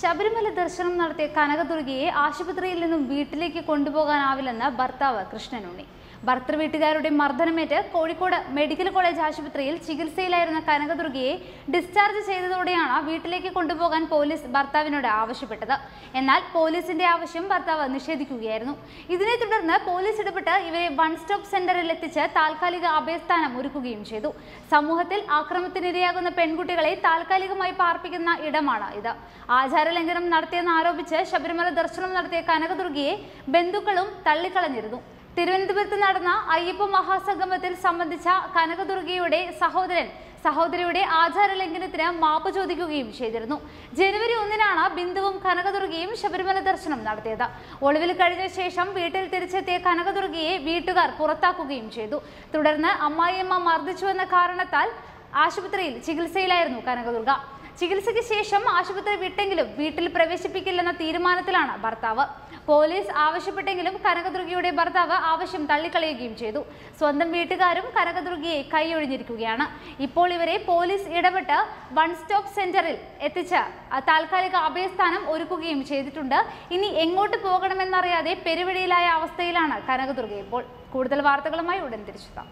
ശബരിമല ദർശനം നടത്തിയ കനകദുർഗയെ ആശുപത്രിയിൽ നിന്നും വീട്ടിലേക്ക് കൊണ്ടുപോകാനാവില്ലെന്ന് ഭർത്താവ് കൃഷ്ണനുണ്ണി. ഭർത്തൃ വീട്ടുകാരുടെ മർദ്ദനമേറ്റ് കോഴിക്കോട് മെഡിക്കൽ കോളേജ് ആശുപത്രിയിൽ ചികിത്സയിലായിരുന്ന കനകദുർഗയെ ഡിസ്ചാർജ് ചെയ്തതോടെയാണ് വീട്ടിലേക്ക് കൊണ്ടുപോകാൻ പോലീസ് ഭർത്താവിനോട് ആവശ്യപ്പെട്ടത്. എന്നാൽ പോലീസിന്റെ ആവശ്യം ഭർത്താവ് നിഷേധിക്കുകയായിരുന്നു. ഇതിനെ തുടർന്ന് പോലീസ് ഇടപെട്ട് ഇവരെ വൺ സ്റ്റോപ്പ് സെന്ററിൽ എത്തിച്ച് താൽക്കാലിക അഭയസ്ഥാനം ഒരുക്കുകയും ചെയ്തു. സമൂഹത്തിൽ ആക്രമത്തിനിരയാകുന്ന പെൺകുട്ടികളെ താൽക്കാലികമായി പാർപ്പിക്കുന്ന ഇടമാണ് ഇത്. ആചാരലംഘനം നടത്തിയെന്ന് ആരോപിച്ച് ശബരിമല ദർശനം നടത്തിയ കനകദുർഗയെ ബന്ധുക്കളും തള്ളിക്കളഞ്ഞിരുന്നു. തിരുവനന്തപുരത്ത് നടന്ന അയ്യപ്പ മഹാസംഗമത്തിൽ സംബന്ധിച്ച കനകദുർഗയുടെ സഹോദരൻ സഹോദരിയുടെ ആചാര ലംഘനത്തിന് മാപ്പ് ചോദിക്കുകയും ചെയ്തിരുന്നു. ജനുവരി ഒന്നിനാണ് ബിന്ദുവും കനകദുർഗയും ശബരിമല ദർശനം നടത്തിയത്. ഒളിവിൽ കഴിഞ്ഞ ശേഷം വീട്ടിൽ തിരിച്ചെത്തിയ കനകദുർഗയെ വീട്ടുകാർ പുറത്താക്കുകയും ചെയ്തു. തുടർന്ന് അമ്മായിയമ്മ മർദ്ദിച്ചുവെന്ന കാരണത്താൽ ആശുപത്രിയിൽ ചികിത്സയിലായിരുന്നു കനകദുർഗ. ചികിത്സയ്ക്ക് ശേഷം ആശുപത്രി വിട്ടെങ്കിലും വീട്ടിൽ പ്രവേശിപ്പിക്കില്ലെന്ന തീരുമാനത്തിലാണ് ഭർത്താവ്. പോലീസ് ആവശ്യപ്പെട്ടെങ്കിലും കനകദുർഗയുടെ ഭർത്താവ് ആവശ്യം തള്ളിക്കളയുകയും ചെയ്തു. സ്വന്തം വീട്ടുകാരും കനകദുർഗയെ കൈയൊഴിഞ്ഞിരിക്കുകയാണ്. ഇപ്പോൾ ഇവരെ പോലീസ് ഇടപെട്ട് വൺ സ്റ്റോപ്പ് സെന്ററിൽ എത്തിച്ച് താൽക്കാലിക അഭയസ്ഥാനം ഒരുക്കുകയും ചെയ്തിട്ടുണ്ട്. ഇനി എങ്ങോട്ട് പോകണമെന്നറിയാതെ പെരുവഴിയിലായ അവസ്ഥയിലാണ് കനകദുർഗ ഇപ്പോൾ. കൂടുതൽ വാർത്തകളുമായി ഉടൻ തിരിച്ചെത്താം.